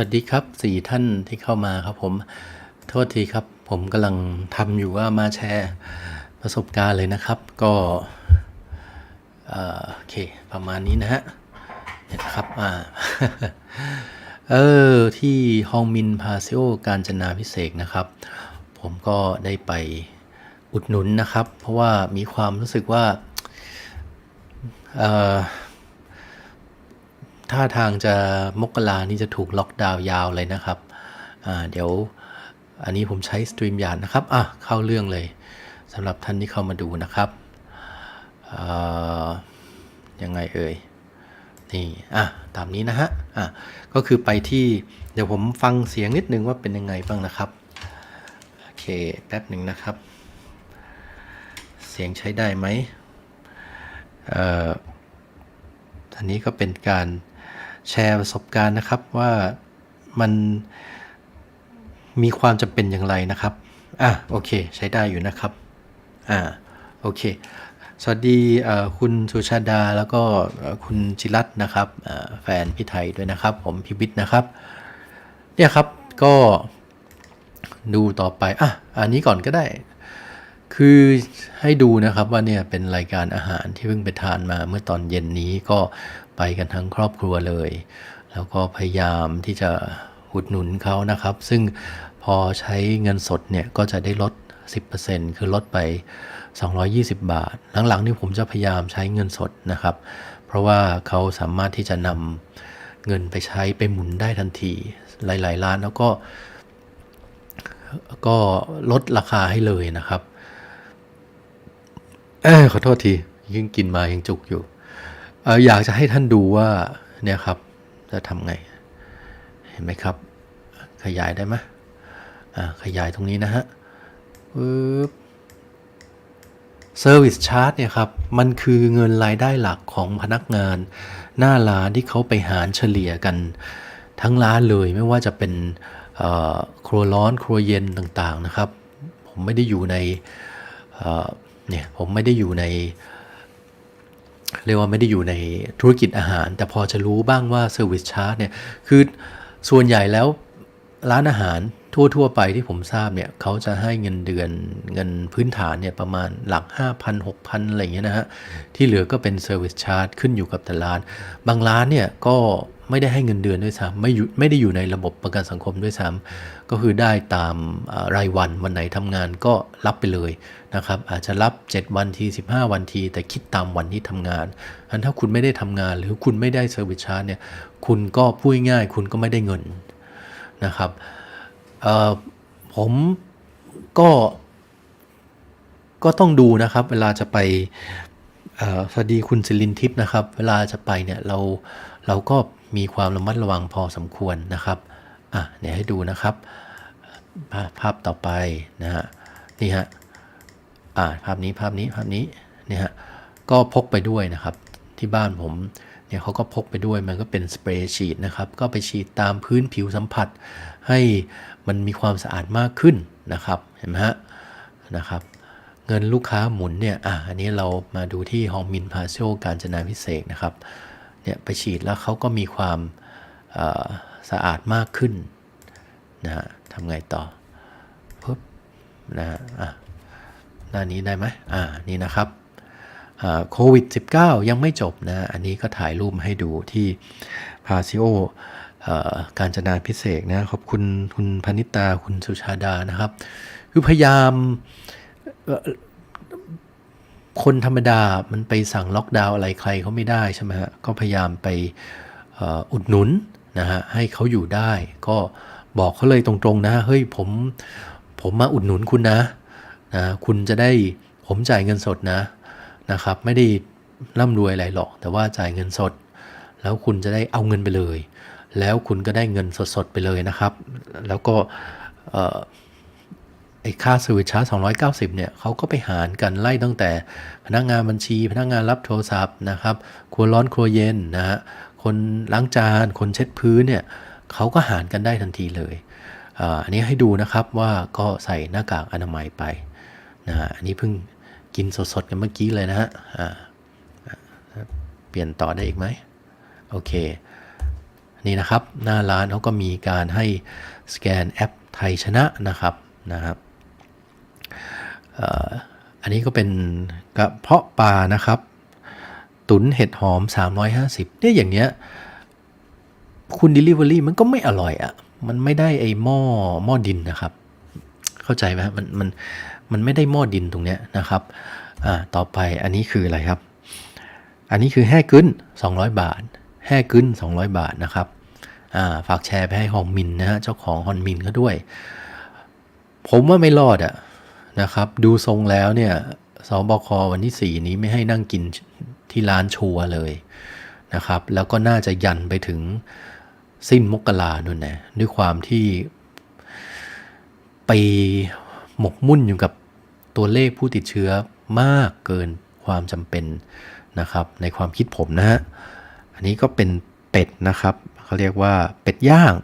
วัสดีครับสี่ท่านที่เข้ามาครับผม โทษทีครับ ผมกำลังทำอยู่ว่ามาแชร์ประสบการณ์เลยนะครับ ก็เออโอเค ประมาณนี้นะฮะเนี่ยนะครับอ่าเออที่ฮองมินพาซิโอการจนาพิเศษนะครับ ผมก็ได้ไปอุดหนุนนะครับ เพราะว่ามีความรู้สึกว่าเออ ท่าทางจะมกรานี่จะถูกล็อกดาวน์ยาวเลยนะครับเดี๋ยวอันนี้ผมใช้สตรีมยานนะครับอะเข้าเรื่องเลยสำหรับท่านที่เข้ามาดูนะครับยังไงเอ่ยนี่อะตามนี้นะฮะอะก็คือไปที่เดี๋ยวผมฟังเสียงนิดนึงว่าเป็นยังไงบ้างนะครับโอเคแป๊บหนึ่งนะครับ เสียงใช้ได้ไหมเอ่ออันนี้ก็เป็นการ แชร์ประสบการณ์นะครับว่ามันมีความจำเป็นอย่างไรนะครับ อะโอเค ใช้ได้อยู่นะครับ อ่าโอเค สวัสดีคุณสุชาดาแล้วก็คุณจิรัตนะครับแฟนพี่ไทยด้วยนะครับ ผมพิบิตนะครับ เนี่ยครับก็ดูต่อไป อะ อันนี้ก่อนก็ได้ คือให้ดูนะครับว่าเนี่ยเป็นรายการอาหารที่เพิ่งไปทานมาเมื่อตอนเย็นนี้ก็ ไปกันทั้งครอบครัวเลย แล้วก็พยายามที่จะอุดหนุนเขานะครับ ซึ่งพอใช้เงินสดเนี่ยก็จะได้ลด 10%คือลดไป 220 บาท หลังๆนี่ผมจะพยายามใช้เงินสดนะครับ เพราะว่าเขาสามารถที่จะนำเงินไปใช้ไปหมุนได้ทันทีหลายๆร้านแล้วก็ ก็ลดราคาให้เลยนะครับเออขอโทษทียิ่งกินมายังจุกอยู่ เอออยากจะให้ท่านดูว่าเนี่ยครับจะทำไง เห็นไหมครับ ขยายได้ไหมอ่าขยายตรงนี้นะฮะปึ๊บ Service Charge เนี่ยครับ มันคือเงินรายได้หลักของพนักงาน หน้าร้านที่เขาไปหารเฉลี่ยกันทั้งร้านเลยไม่ว่าจะเป็นครัวร้อนครัวเย็นต่างๆนะครับ ผมไม่ได้อยู่ในเนี่ยผมไม่ได้อยู่ใน เรียกว่าไม่ได้อยู่ในธุรกิจอาหาร แต่พอจะรู้บ้างว่า Service Charge เนี่ยคือส่วนใหญ่แล้วร้านอาหารทั่ว ๆ ไปที่ผมทราบเนี่ยเขาจะให้เงินเดือนเงินพื้นฐานเนี่ยประมาณหลัก 5,000 6,000 อะไรอย่างเงี้ยนะฮะ ที่เหลือก็เป็น Service Charge ขึ้นอยู่กับแต่ร้าน บางร้านเนี่ยก็ไม่ได้ให้เงินเดือนด้วยซ้ำไม่อยู่ไม่ได้อยู่ในระบบประกันสังคมด้วยซ้ำก็คือได้ตามรายวันวันไหนทำงานก็รับไปเลย นะครับอาจจะรับ 7 วันที 15 วันที แต่คิดตามวันที่ทำงานอันถ้าคุณไม่ได้ทำงานหรือคุณไม่ได้เซอร์วิสชาร์จเนี่ยคุณก็พูดง่ายคุณก็ไม่ได้เงินนะครับเออผมก็ก็ต้องดูนะครับ เวลาจะไปอ่อสวัสดีคุณสิรินทิพย์นะครับ เวลาจะไปเนี่ยเราเราก็มีความระมัดระวังพอสมควรนะครับอะเดี๋ยวให้ดูนะครับ ภาพต่อไปนะฮะนี่ฮะ อ่าภาพนี้ภาพนี้ภาพนี้เนี่ยฮะก็พกไปด้วยนะครับที่บ้านผมเนี่ยเขาก็พกไปด้วยมันก็เป็นสเปรย์ฉีดนะครับ ก็ไปฉีดตามพื้นผิวสัมผัส ให้มันมีความสะอาดมากขึ้นนะครับเห็นไหมฮะนะครับเงินลูกค้าหมุนเนี่ยอะอันนี้เรามาดูที่ฮองมินพาโซการจนาพิเศษนะครับเนี่ยไปฉีดแล้วเขาก็มีความสะอาดมากขึ้นนะฮะทำไงต่อปุ๊บนะฮะอะ หน้านี้ได้ไหมอ่า นี่นะครับอ่าโควิด -19 ยังไม่จบนะ อันนี้ก็ถ่ายรูปให้ดูที่พาซิโอการจนาพิเศษนะขอบคุณคุณพนิตาคุณสุชาดานะครับ คือพยายามคนธรรมดามันไปสั่งล็อกดาวน์อะไรใครเขาไม่ได้ใช่ไหมฮะ ก็พยายามไปอุดหนุนนะฮะให้เขาอยู่ได้ ก็บอกเขาเลยตรงๆนะ เฮ้ยผมผมมาอุดหนุนคุณนะ นะคุณจะได้ผมจ่ายเงินสดนะนะครับ ไม่ได้ร่ำรวยอะไรหรอก แต่ว่าจ่ายเงินสด แล้วคุณจะได้เอาเงินไปเลย แล้วคุณก็ได้เงินสดๆไปเลยนะครับ แล้วก็ไอ้ค่าสวิตชาร์จ290 เนี่ยเขาก็ไปหารกันไล่ตั้งแต่พนักงานบัญชี พนักงานรับโทรศัพท์นะครับ ครัวร้อนครัวเย็นนะฮะ คนล้างจาน คนเช็ดพื้นเนี่ยเขาก็หารกันได้ทันทีเลยออันนี้ให้ดูนะครับว่าก็ใส่หน้ากากอนามัยไป นะฮะอันนี้เพิ่งกินสดๆกันเมื่อกี้เลยนะฮะเปลี่ยนต่อได้อีกไหมโอเค นี่นะครับ หน้าร้านเขาก็มีการให้สแกนแอปไทยชนะนะครับนะครับอันนี้ก็เป็นกระเพาะปลานะครับ ตุนเห็ดหอม 350เนี่ยอย่างเนี้ยคุณ Delivery มันก็ไม่อร่อยอะ่ะ มันไม่ได้ไอหม้อหม้อดินนะครับ เข้าใจไหมฮะมันมัน มันไม่ได้หม้อดินตรงเนี้ยนะครับอ่าต่อไปอันนี้คืออะไรครับ อันนี้คือแห่กึ้น 200 บาทแห่กึ้น 200 บาทนะครับอ่าฝากแชร์ไปให้ฮองมินนะฮะเจ้าของฮอนมินเขาด้วย ผมว่าไม่รอดอะนะครับ ดูทรงแล้วเนี่ยสบควันที่ 4 นี้ไม่ให้นั่งกินที่ร้านชัวร์เลยนะครับ แล้วก็น่าจะยันไปถึงสิ้นมกรานู่นนะด้วยความที่ไปหมกมุ่นอยู่กับ ตัวเลขผู้ติดเชื้อมากเกินความจำเป็นนะครับ ในความคิดผมนะฮะ อันนี้ก็เป็นเป็ดนะครับเขาเรียกว่าเป็ดย่าง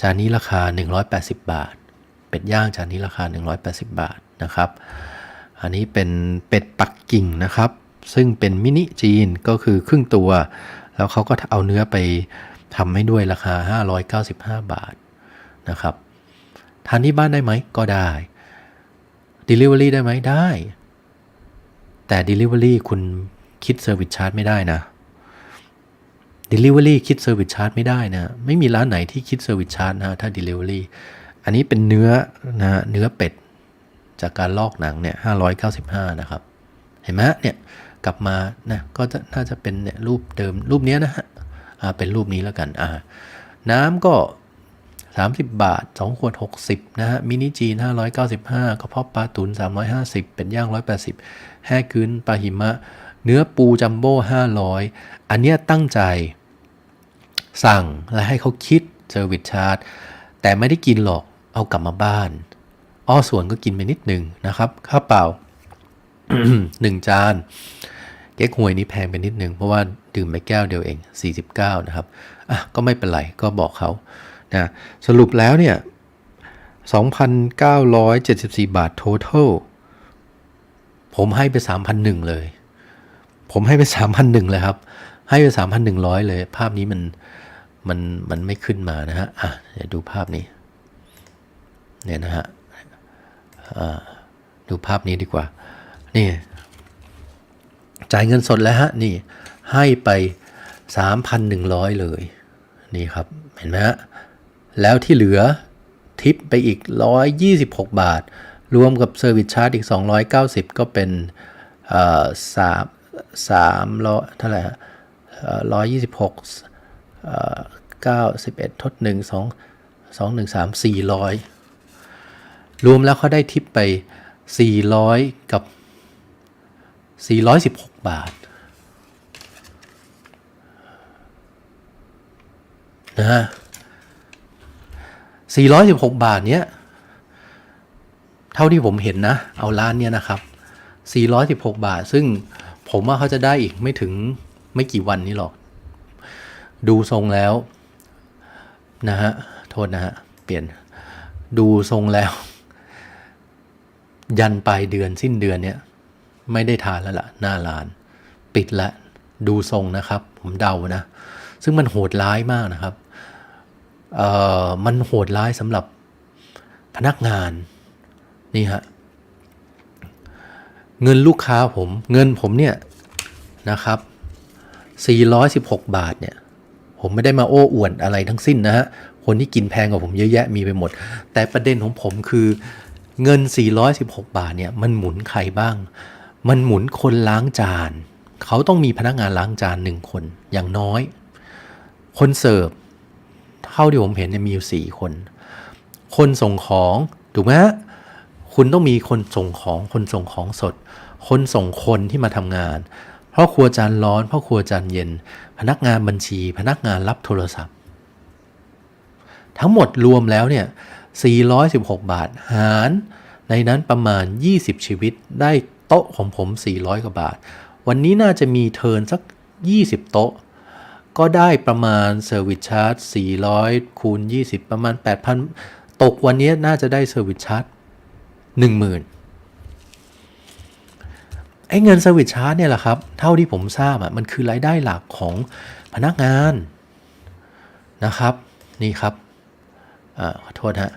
จานนี้ราคา 180 บาท เป็ดย่างจานนี้ราคา 180 บาทนะครับ อันนี้เป็นเป็ดปักกิ่งนะครับ ซึ่งเป็นมินิจีนก็คือครึ่งตัว แล้วเขาก็เอาเนื้อไปทำให้ด้วยราคา 595 บาทนะครับทานที่บ้านได้ไหมก็ได้ Delivery ได้ไหมได้ แต่ Delivery คุณคิด Service Charge ไม่ได้นะ Delivery คิด Service Charge ไม่ได้นะ ไม่มีร้านไหนที่คิด Service Charge นะถ้า Delivery อันนี้เป็นเนื้อนะเนื้อเป็ด จากการลอกหนังเนี่ย595 นะครับ เห็นไหมเนี่ยกลับมานะก็จะน่าจะเป็นเนี่ยรูปเดิมรูปเนี้ยนะฮะเป็นรูปนี้แล้วกันอ่าน้ำก็ 30 บาท 2 ขวด 60 นะฮะ มินิจีน 595 กระเพาะปลาตุน 350 เป็นย่าง 180 แห้กึ้นปลาหิมะ เนื้อปูจัมโบ้500 อันเนี้ยตั้งใจ สั่งและให้เขาคิดเซอร์วิสชาร์จแต่ไม่ได้กินหรอก เอากลับมาบ้าน อ้อส่วนก็กินไปนิดหนึ่งนะครับ ข้าวเปล่าหนึ่งจาน เก๊กฮวยนี้แพงไปนิดหนึ่งเพราะว่าดื่มไปแก้วเดียวเอง 49 นะครับ อะ ก็ไม่เป็นไร ก็บอกเขา นะสรุปแล้วเนี่ย 2,974 บาท total ผมให้ไป 3,001เลย ผมให้ไป 3,001เลยครับ ให้ไป 3,100 เลย ภาพนี้มันมันมันไม่ขึ้นมานะฮะ อะเดี๋ยวดูภาพนี้ เนี่ยนะฮะดูภาพนี้ดีกว่า นี่ จ่ายเงินสดแล้วฮะ นี่ให้ไป 3,100 เลย นี่ครับ เห็นไหมฮะ แล้วที่เหลือทิปไปอีก 126 บาท รวมกับเซอร์วิสชาร์จอีก 290 ก็เป็นสามสามร้อยเท่าไหร่ฮะร้อยยี่สิบหกเก้าสิบเอ็ดทดหนึ่งสองสองหนึ่งสามสี่ร้อยรวมแล้วเขาได้ทิปไป400กับ416บาทนะฮะ 416 บาทเนี้ย เท่าที่ผมเห็นนะ เอาร้านเนี้ยนะครับ 416 บาท ซึ่งผมว่าเขาจะได้อีกไม่ถึงไม่กี่วันนี้หรอก ดูทรงแล้ว นะฮะ โทษนะฮะ เปลี่ยน ดูทรงแล้ว ยันปลายเดือนสิ้นเดือนเนี้ยไม่ได้ทานแล้วล่ะ หน้าร้าน ปิดละ ดูทรงนะครับ ผมเดานะ ซึ่งมันโหดร้ายมากนะครับ มันโหดร้ายสำหรับพนักงานนี่ฮะเงินลูกค้าผมเงินผมเนี่ยนะครับ 416 บาทเนี่ยผมไม่ได้มาโอ้อวดอะไรทั้งสิ้นนะฮะคนที่กินแพงกว่าผมเยอะแยะมีไปหมด แต่ประเด็นของผมคือเงิน 416 บาทเนี่ยมันหมุนใครบ้าง มันหมุนคนล้างจาน เขาต้องมีพนักงานล้างจานหนึ่งคนอย่างน้อย คนเสิร์ฟ เท่าที่ผมเห็นเนี่ยมีอยู่สี่คน คนส่งของถูกไหมคุณต้องมีคนส่งของคนส่งของสด คนส่งคนที่มาทำงานเพราะครัวจานร้อนเพราะครัวจานเย็น พนักงานบัญชี พนักงานรับโทรศัพท์ ทั้งหมดรวมแล้วเนี่ย 416 บาทหาร ในนั้นประมาณ 20 ชีวิตได้โต๊ะของผม 400 กว่าบาท วันนี้น่าจะมีเทินสัก 20 โต๊ะ ก็ได้ประมาณเซอร์วิสชาร์จ400 คูณ 20 ประมาณ 8,000 ตกวันนี้น่าจะได้เซอร์วิสชาร์จ10,000 ไอ้เงินเซอร์วิสชาร์จเนี่ยแหละครับ เท่าที่ผมทราบอะมันคือรายได้หลักของพนักงานนะครับ นี่ครับอ่าขอโทษฮะ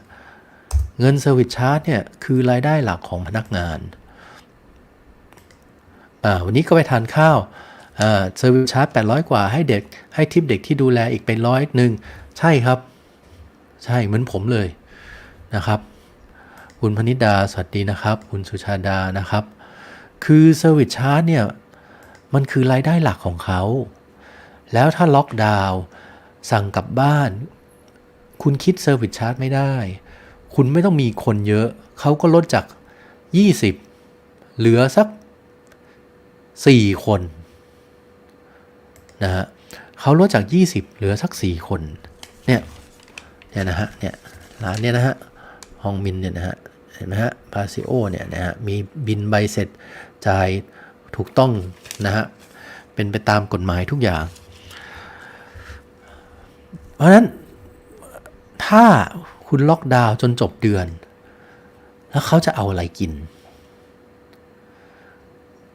เงินเซอร์วิสชาร์จเนี่ยคือรายได้หลักของพนักงานอ่าวันนี้ก็ไปทานข้าว เซอร์วิสชาร์จ800กว่าให้เด็กให้ทิปเด็กที่ดูแลอีกเป็นร้อยหนึ่งใช่ครับ ใช่เหมือนผมเลยนะครับ คุณพนิดาสวัสดีนะครับ คุณสุชาดานะครับ คือเซอร์วิสชาร์จเนี่ย มันคือรายได้หลักของเขา แล้วถ้าล็อกดาวน์สั่งกลับบ้าน คุณคิดเซอร์วิสชาร์จไม่ได้ คุณไม่ต้องมีคนเยอะ เขาก็ลดจาก 20 เหลือสัก 4 คน นะฮะเขาลดจาก 20 เหลือสัก 4 คน เนี่ย เนี่ยนะฮะ เนี่ยร้านเนี่ยนะฮะ ฮองมินเนี่ยนะฮะ เห็นไหมฮะพาซิโอเนี่ยนะฮะ มีบินใบเสร็จจ่ายถูกต้องนะฮะ เป็นไปตามกฎหมายทุกอย่าง เพราะฉะนั้นถ้าคุณล็อกดาวน์จนจบเดือน แล้วเขาจะเอาอะไรกิน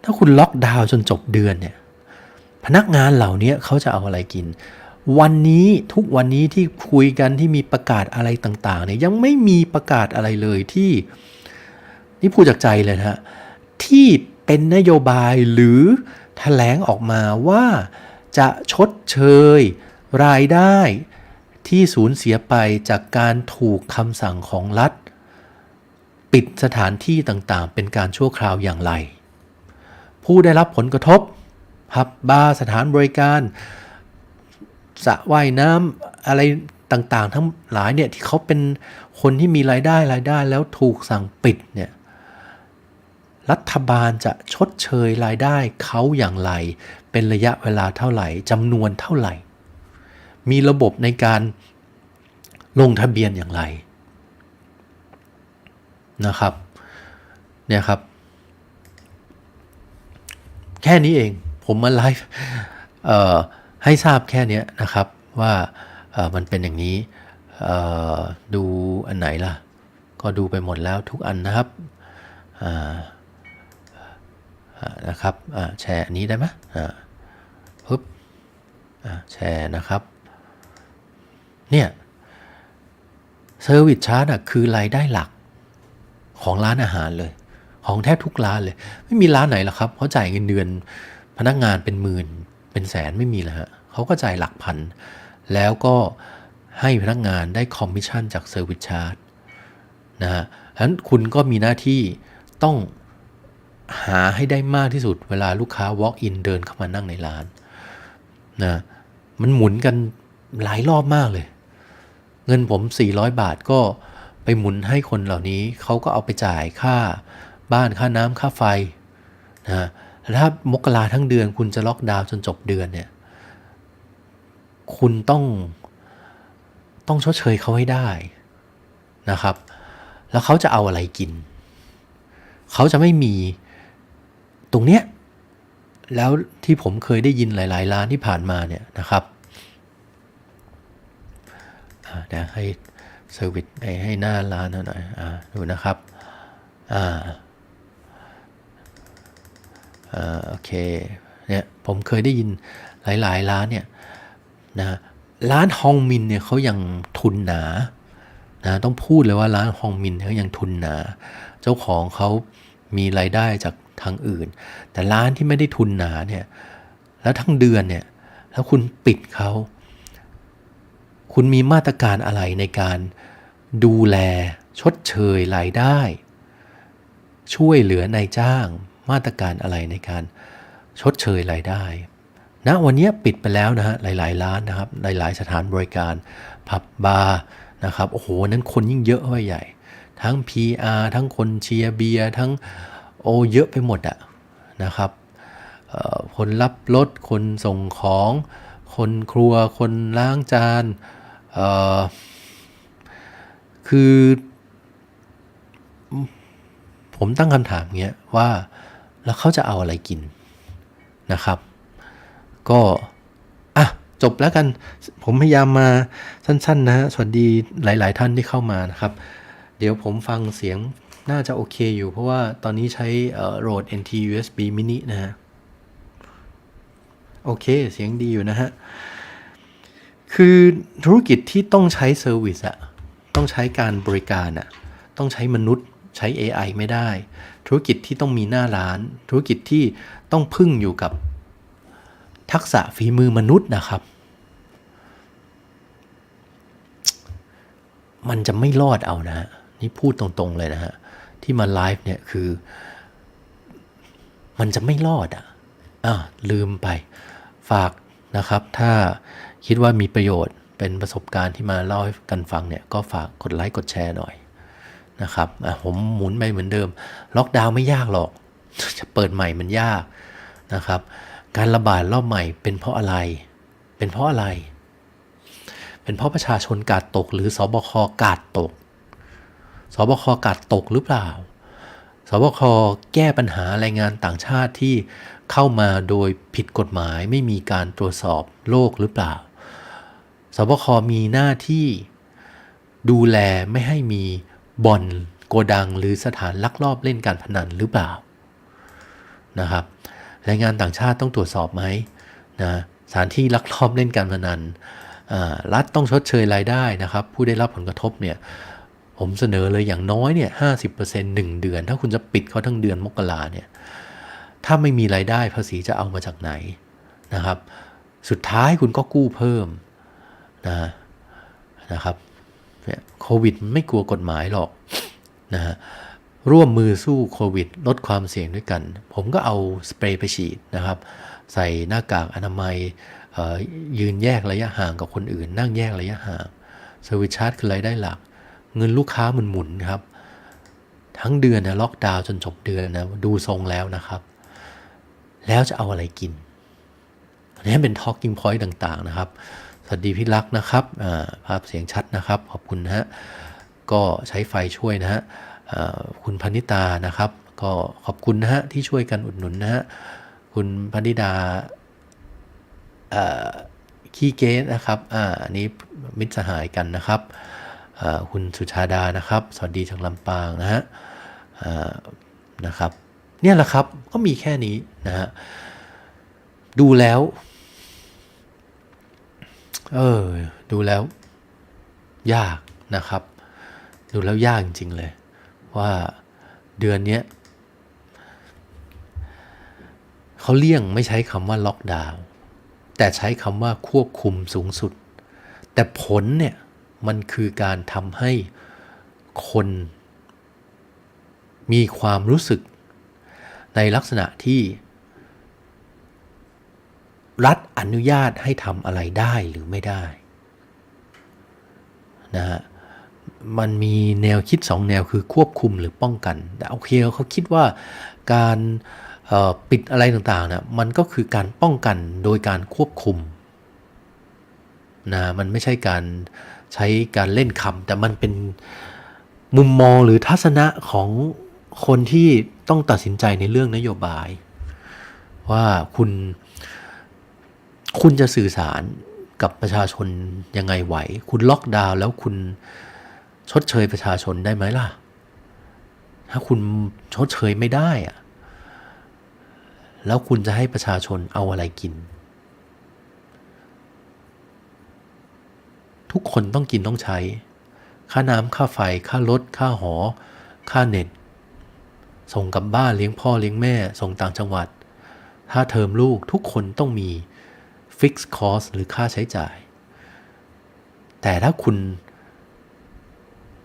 ถ้าคุณล็อกดาวน์จนจบเดือนเนี่ย พนักงานเหล่านี้เขาจะเอาอะไรกิน วันนี้ทุกวันนี้ที่คุยกันที่มีประกาศอะไรต่างๆเนี่ยยังไม่มีประกาศอะไรเลยที่นี่พูดจากใจเลยนะฮะที่เป็นนโยบายหรือแถลงออกมาว่าจะชดเชย รายได้ที่สูญเสียไปจากการถูกคำสั่งของรัฐ ปิดสถานที่ต่างๆ เป็นการชั่วคราวอย่างไร ผู้ได้รับผลกระทบ ผับบาร์สถานบริการสระว่ายน้ำอะไรต่างๆ ทั้งหลายเนี่ยที่เขาเป็นคนที่มีรายได้รายได้แล้วถูกสั่งปิดเนี่ยรัฐบาลจะชดเชยรายได้เขาอย่างไร เป็นระยะเวลาเท่าไหร่จำนวนเท่าไหร่ มีระบบในการลงทะเบียนอย่างไรนะครับเนี่ยครับ แค่นี้เอง ผมมาไลฟ์ให้ทราบแค่นี้นะครับว่ามันเป็นอย่างนี้ดูอันไหนล่ะ ก็ดูไปหมดแล้วทุกอันนะครับนะครับแชร์อันนี้ได้ไหมปึ๊บแชร์นะครับ เนี่ยเซอร์วิสชาร์จอะคือรายได้หลักของร้านอาหารเลย ของแทบทุกร้านเลย ไม่มีร้านไหนหรอกครับเขาจ่ายเงินเดือน พนักงานเป็นหมื่นเป็นแสนไม่มีเลยฮะเขาก็จ่ายหลักพัน แล้วก็ให้พนักงานได้คอมมิชชั่นจากเซอร์วิสชาร์จนะฮะฉะนั้นคุณก็มีหน้าที่ต้องหาให้ได้มากที่สุดเวลาลูกค้า walk in เดินเข้ามานั่งในร้านนะมันหมุนกันหลายรอบมากเลย เงินผม 400 บาทก็ไปหมุนให้คนเหล่านี้ เขาก็เอาไปจ่ายค่าบ้านค่าน้ำค่าไฟนะ ถ้ามกราทั้งเดือน คุณจะล็อกดาวน์จนจบเดือนเนี่ย คุณต้องต้องชดเชยเขาให้ได้นะครับ แล้วเขาจะเอาอะไรกิน เขาจะไม่มีตรงเนี้ย แล้วที่ผมเคยได้ยินหลาย ๆ ร้านที่ผ่านมาเนี่ยนะครับเดี๋ยวให้เซอร์วิสให้หน้าร้านหน่อยอดูนะครับ อ่า โอเคเนี่ยผมเคยได้ยินหลายๆร้านเนี่ยนะร้านฮองมินเนี่ยเขายังทุนหนานะต้องพูดเลยว่าร้านฮองมินเขายังทุนหนา เจ้าของเขามีรายได้จากทางอื่น แต่ร้านที่ไม่ได้ทุนหนาเนี่ยแล้วทั้งเดือนเนี่ยแล้วคุณปิดเขาคุณมีมาตรการอะไรในการดูแลชดเชยรายได้ ช่วยเหลือนายจ้าง มาตรการอะไรในการชดเชยรายได้ณนะวันนี้ปิดไปแล้วนะฮะหลาย ๆ ร้านนะครับหลาย ๆ สถานบริการผับบาร์นะครับโอ้โหนั้นคนยิ่งเยอะไปใหญ่ ทั้ง PR ทั้งคนเชียร์เบียร์ทั้งโอเยอะไปหมดอะนะครับคนรับรถคนส่งของ คนครัวคนล้างจานคือ ผมตั้งคำถามเงี้ยว่า แล้วเขาจะเอาอะไรกินนะครับ ก็อะจบแล้วกัน ผมพยายามมาสั้น ๆ นะ สวัสดีหลาย ๆ ท่านที่เข้ามานะครับ เดี๋ยวผมฟังเสียงน่าจะโอเคอยู่ เพราะว่าตอนนี้ใช้โหลด NT USB mini นะฮะ โอเค เสียงดีอยู่นะฮะ คือธุรกิจที่ต้องใช้เซอร์วิสอะต้องใช้การบริการอะต้องใช้มนุษย์ใช้ AI ไม่ได้ ธุรกิจที่ต้องมีหน้าร้าน ธุรกิจที่ต้องพึ่งอยู่กับทักษะฝีมือมนุษย์นะครับ มันจะไม่รอดเอานะฮะนี่พูดตรงๆเลยนะฮะ ที่มาไลฟ์เนี่ยคือ มันจะไม่รอดอะอะลืมไปฝากนะครับ ถ้าคิดว่ามีประโยชน์เป็นประสบการณ์ที่มาเล่าให้กันฟังเนี่ย ก็ฝากกดไลค์กดแชร์หน่อย นะครับผมหมุนไปเหมือนเดิม ล็อกดาวน์ไม่ยากหรอก จะเปิดใหม่มันยากนะครับ การระบาดรอบใหม่เป็นเพราะอะไร เป็นเพราะอะไร เป็นเพราะประชาชนกาดตก หรือสบคกาดตกสบคกาดตกหรือเปล่าสบคแก้ปัญหาแรงงานต่างชาติที่เข้ามาโดยผิดกฎหมายไม่มีการตรวจสอบโรคหรือเปล่าสบคมีหน้าที่ดูแลไม่ให้มี บ่อนโกดังหรือสถานลักลอบเล่นการพนันหรือเปล่านะครับแรงงานต่างชาติต้องตรวจสอบไหมนะสถานที่ลักลอบเล่นการพนันรัฐต้องชดเชยรายได้นะครับ ผู้ได้รับผลกระทบเนี่ยผมเสนอเลยอย่างน้อยเนี่ยห้าสิบเปอร์เซ็นต์หนึ่งเดือน ถ้าคุณจะปิดเขาทั้งเดือนมกราเนี่ยถ้าไม่มีรายได้ภาษีจะเอามาจากไหนนะครับ สุดท้ายคุณก็กู้เพิ่มนะนะครับ โควิดไม่กลัวกฎหมายหรอกนะฮะร่วมมือสู้โควิด ลดความเสี่ยงด้วยกัน ผมก็เอาสเปรย์ไปฉีดนะครับ ใส่หน้ากากอนามัยยืนแยกระยะห่างกับคนอื่น นั่งแยกระยะห่างเซอร์วิสชาร์จคือรายได้หลัก เงินลูกค้ามันหมุนครับ ทั้งเดือนนะล็อกดาวน์จนจบเดือนนะดูทรงแล้วนะครับ แล้วจะเอาอะไรกินอันนี้เป็น talking point ต่างๆนะครับ สวัสดีพี่รักนะครับภาพเสียงชัดนะครับ ขอบคุณนะฮะก็ใช้ไฟช่วยนะฮะคุณพนิตานะครับ ก็ขอบคุณนะฮะที่ช่วยกันอุดหนุนนะฮะคุณพนิดาเอ่อขี้เกตนะครับอ่าอันนี้มิตรสหายกันนะครับคุณสุชาดานะครับ สวัสดีจากลำปางนะฮะนะครับ เนี่ยแหละครับก็มีแค่นี้นะฮะดูแล้ว เออ ดูแล้ว ยากนะครับ ดูแล้วยากจริงๆเลย ว่าเดือนนี้เขาเลี่ยงไม่ใช้คำว่าล็อกดาวน์แต่ใช้คำว่าควบคุมสูงสุด แต่ผลเนี่ย มันคือการทำให้คน มีความรู้สึกในลักษณะที่ รัฐอนุญาตให้ทำอะไรได้หรือไม่ได้นะฮะมันมีแนวคิดสองแนวคือควบคุมหรือป้องกันแต่โอเคเขาคิดว่าการปิดอะไรต่างๆนะมันก็คือการป้องกันโดยการควบคุมนะมันไม่ใช่การใช้การเล่นคำแต่มันเป็นมุมมองหรือทัศนะของคนที่ต้องตัดสินใจในเรื่องนโยบาย ว่าคุณ คุณจะสื่อสารกับประชาชนยังไงไหว คุณล็อกดาวน์แล้วคุณชดเชยประชาชนได้ไหมล่ะ ถ้าคุณชดเชยไม่ได้อะแล้วคุณจะให้ประชาชนเอาอะไรกิน ทุกคนต้องกินต้องใช้ ค่าน้ำค่าไฟ ค่ารถ ค่าหอ ค่าเน็ต ส่งกลับบ้านเลี้ยงพ่อเลี้ยงแม่ ส่งต่างจังหวัด ถ้าเทอมลูกทุกคนต้องมี fixed cost หรือค่าใช้จ่าย แต่ถ้าคุณ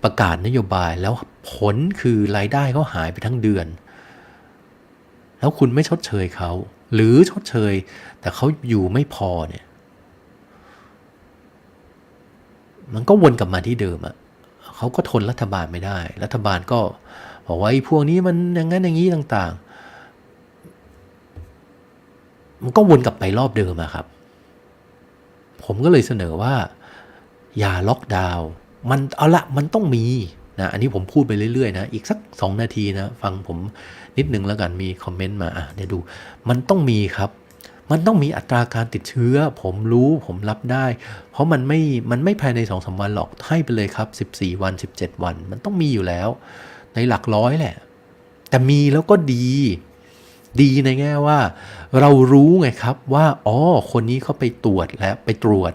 ประกาศนโยบายแล้วผลคือรายได้เขาหายไปทั้งเดือน แล้วคุณไม่ชดเชยเขา หรือชดเชย แต่เขาอยู่ไม่พอเนี่ย มันก็วนกลับมาที่เดิมอะเขาก็ทนรัฐบาลไม่ได้ รัฐบาลก็บอกว่าไอ้พวกนี้มันอย่างนั้นอย่างนี้ต่างๆ มันก็วนกลับไปรอบเดิมอะครับ ผมก็เลยเสนอว่า อย่าล็อกดาวน์มันเอาละมันต้องมีนะอันนี้ผมพูดไปเรื่อยๆนะอีกสักสองนาทีนะฟังผมนิดนึงแล้วกันมีคอมเมนต์มาอะเดี๋ยวดู มันต้องมีครับ มันต้องมีอัตราการติดเชื้อ ผมรู้ผมรับได้ เพราะมันไม่มันไม่ภายในสองสาวันหรอกให้ไปเลยครับ 14 วัน 17 วัน มันต้องมีอยู่แล้ว ในหลักร้อยแหละ แต่มีแล้วก็ดี ดีในแง่ว่า เรารู้ไงครับว่าอ๋อคนนี้เขาไปตรวจแล้วไปตรวจ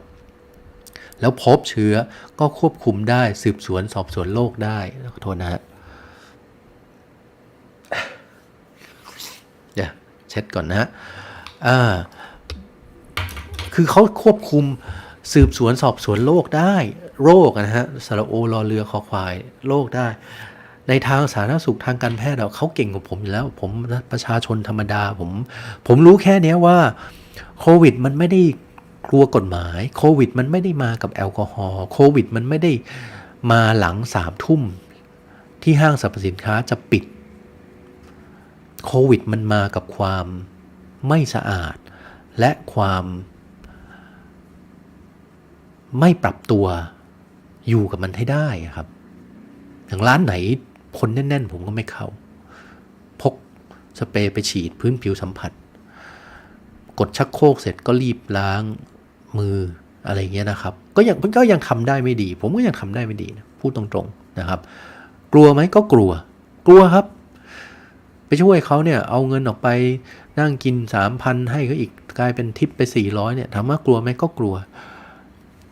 แล้วพบเชื้อก็ควบคุมได้สืบสวนสอบสวนโรคได้ขอโทษนะฮะเดี๋ยวเช็ดก่อนนะฮะอ่าคือเขาควบคุมสืบสวนสอบสวนโรคได้ โรคนะฮะสระโอรอเรือคอควายโรคได้ ในทางสาธารณสุขทางการแพทย์เขาเก่งกว่าผมอยู่แล้ว ผมประชาชนธรรมดาผมผมรู้แค่เนี้ยว่าโควิดมันไม่ได้กลัวกฎหมายโควิดมันไม่ได้มากับแอลกอฮอล์โควิดมันไม่ได้มาหลังสามทุ่มที่ห้างสรรพสินค้าจะปิดโควิดมันมากับความไม่สะอาด และความไม่ปรับตัวอยู่กับมันให้ได้ครับอย่างร้านไหน คนแน่นๆ ผมก็ไม่เข้า พกสเปรย์ไปฉีดพื้นผิวสัมผัส กดชักโครกเสร็จก็รีบล้างมืออะไรเงี้ยนะครับ ก็ยังก็ยังทำได้ไม่ดี ผมก็ยังทำได้ไม่ดีนะพูดตรงๆนะครับ กลัวไหมก็กลัว กลัวครับ ไปช่วยเขาเนี่ยเอาเงินออกไปนั่งกินสามพันให้เขาอีกกลายเป็นทิปไปสี่ร้อยเนี่ยถามว่ากลัวไหมก็กลัว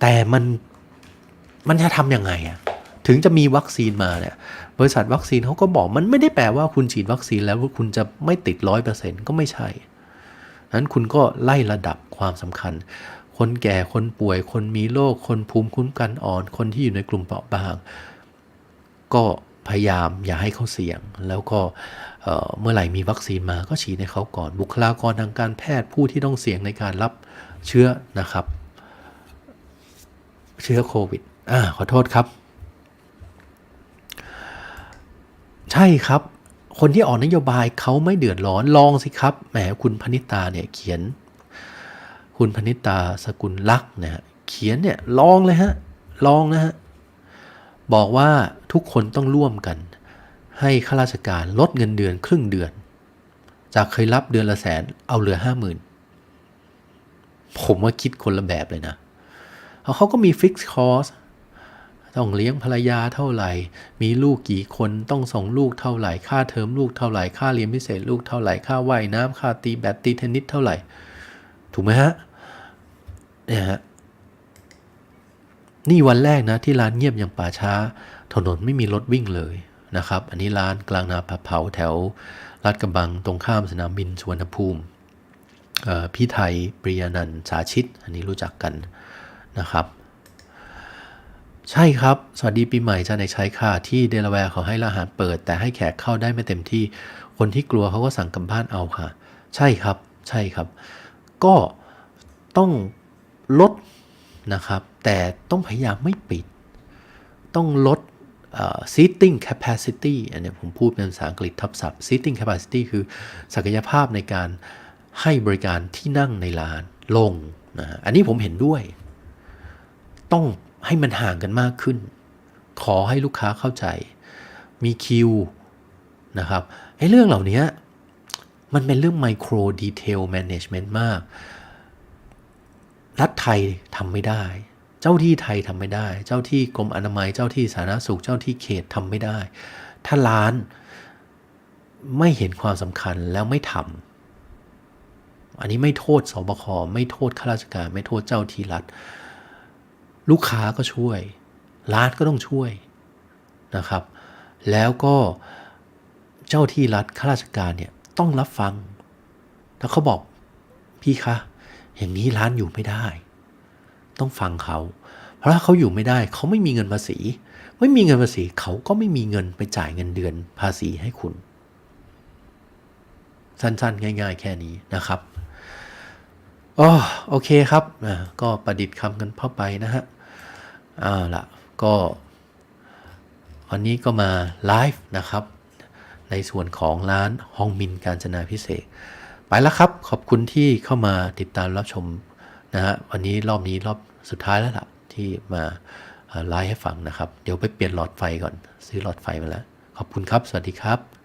แต่มันมันจะทำยังไงอะถึงจะมีวัคซีนมาเนี่ย บริษัทวัคซีนเขาก็บอกมันไม่ได้แปลว่าคุณฉีดวัคซีนแล้วคุณจะไม่ติดร้อยเปอร์เซ็นต์ก็ไม่ใช่นั้นคุณก็ไล่ระดับความสำคัญ คนแก่คนป่วย คนมีโรคคนภูมิคุ้มกันอ่อน คนที่อยู่ในกลุ่มเปราะบาง ก็พยายามอย่าให้เขาเสี่ยง แล้วก็เเมื่อไหร่มีวัคซีนมาก็ฉีดให้เขาก่อน บุคลากรทางการแพทย์ผู้ที่ต้องเสี่ยงในการรับเชื้อนะครับ เชื้อโควิดอ่าขอโทษครับ ใช่ครับ คนที่ออกนโยบายเขาไม่เดือดร้อนลองสิครับแหมคุณพนิตาเนี่ยเขียน คุณพนิตาสกุลลักษ์เนี่ยเขียนเนี่ยลองเลยฮะลองนะฮะบอกว่าทุกคนต้องร่วมกัน ให้ข้าราชการลดเงินเดือนครึ่งเดือน จากเคยรับเดือนละแสนเอาเหลือห้าหมื่นผมว่าคิดคนละแบบเลยนะเขาก็มีฟิกซ์คอส ต้องเลี้ยงภรรยาเท่าไหร่ มีลูกกี่คนต้องส่งลูกเท่าไหร่ ค่าเทอมลูกเท่าไหร่ ค่าเรียนพิเศษลูกเท่าไหร่ ค่าว่ายน้ำค่าตีแบดตีเทนนิสเท่าไหร่ ถูกไหมฮะ เนี่ยฮะ นี่วันแรกนะที่ร้านเงียบอย่างป่าช้า ถนนไม่มีรถวิ่งเลยนะครับ อันนี้ร้านกลางนาผาเผาแถวลาดกระบังตรงข้ามสนามบินสุวรรณภูมิพี่ไทยปริยานันท์สาชิต อันนี้รู้จักกันนะครับ ใช่ครับ สวัสดีปีใหม่จ้าในใช้ค่ะ ที่เดลาแวร์เขาให้ร้านอาหารเปิด แต่ให้แขกเข้าได้ไม่เต็มที่ คนที่กลัวเขาก็สั่งกลับบ้านเอาค่ะ ใช่ครับ ใช่ครับ ก็ต้องลดนะครับ แต่ต้องพยายามไม่ปิด ต้องลด seating capacity อันนี้ผมพูดเป็นภาษาอังกฤษทับศัพท์ seating capacity คือศักยภาพในการให้บริการที่นั่งในร้านลงนะอันนี้ผมเห็นด้วย ต้อง ให้มันห่างกันมากขึ้น ขอให้ลูกค้าเข้าใจ มีคิวนะครับไอ้เรื่องเหล่านี้มันเป็นเรื่องไมโครดีเทลแมネจเมนต์มาก รัฐไทยทำไม่ได้ เจ้าที่ไทยทำไม่ได้ เจ้าที่กรมอนามัย เจ้าที่สาธารณสุข เจ้าที่เขตทำไม่ได้ ถ้าร้านไม่เห็นความสำคัญแล้วไม่ทำอันนี้ไม่โทษสบคไม่โทษข้าราชการ ไม่โทษเจ้าที่รัฐ ลูกค้าก็ช่วย ร้านก็ต้องช่วยนะครับ แล้วก็เจ้าที่รัฐข้าราชการเนี่ยต้องรับฟัง ถ้าเขาบอกพี่คะ อย่างนี้ร้านอยู่ไม่ได้ ต้องฟังเขา เพราะถ้าเขาอยู่ไม่ได้ เขาไม่มีเงินภาษี ไม่มีเงินภาษีเขาก็ไม่มีเงินไปจ่ายเงินเดือนภาษีให้คุณ สั้นๆ ง่าย ๆ แค่นี้นะครับอ๋อโอเคครับอ่าก็ประดิษฐ์คำกันเข้าไปนะฮะ อ่าละก็วันนี้ก็มาไลฟ์นะครับ ในส่วนของร้านฮองมินการจนาพิเศษ ไปแล้วครับ ขอบคุณที่เข้ามาติดตามรับชมนะฮะวันนี้รอบนี้รอบสุดท้ายแล้วล่ะ ที่มาไลฟ์ให้ฟังนะครับ เดี๋ยวไปเปลี่ยนหลอดไฟก่อน ซื้อหลอดไฟมาแล้ว ขอบคุณครับ สวัสดีครับ